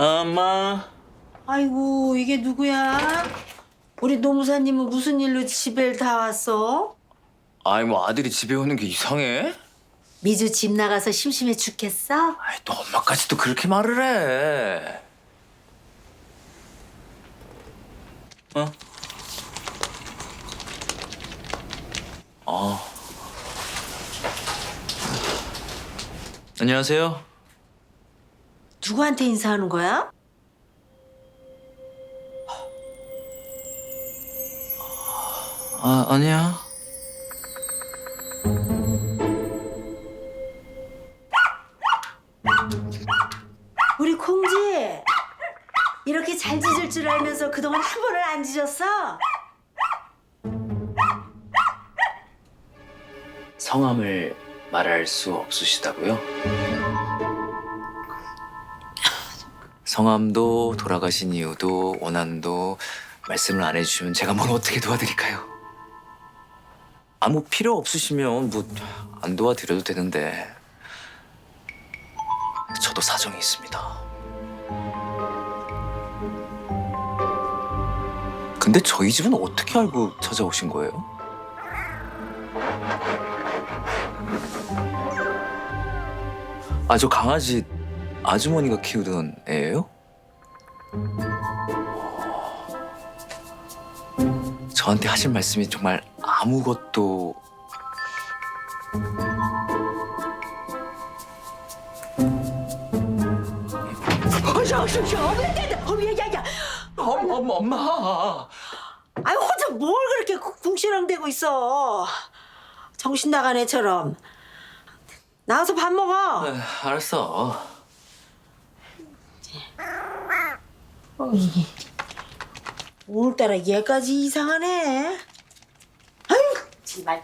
엄마. 아이고 이게 누구야? 우리 노무사님은 무슨 일로 집에 다 왔어? 아이 뭐 아들이 집에 오는 게 이상해? 미주 집 나가서 심심해 죽겠어? 아이 또 엄마까지 또 그렇게 말을 해. 어? 어. 안녕하세요. 누구한테 인사하는 거야? 아 아니야. 우리 콩지 이렇게 잘 짖을 줄 알면서 그동안 한 번을 안 짖었어? 성함을 말할 수 없으시다고요? 성함도 돌아가신 이유도 원한도 말씀을 안 해주시면 제가 뭘 어떻게 도와드릴까요? 아무 필요 없으시면 뭐 안 도와드려도 되는데 저도 사정이 있습니다. 근데 저희 집은 어떻게 알고 찾아오신 거예요? 아, 저 강아지 아주머니가 키우던 애예요? 저한테 하신 말씀이 정말 아무것도 야야야 엄마, 엄마, 엄마. 아이 혼자 뭘 그렇게 궁시렁대고 있어 정신 나간 애처럼 나가서 밥 먹어 네, 알았어. 오늘따라 얘까지 이상하네. 아유 정말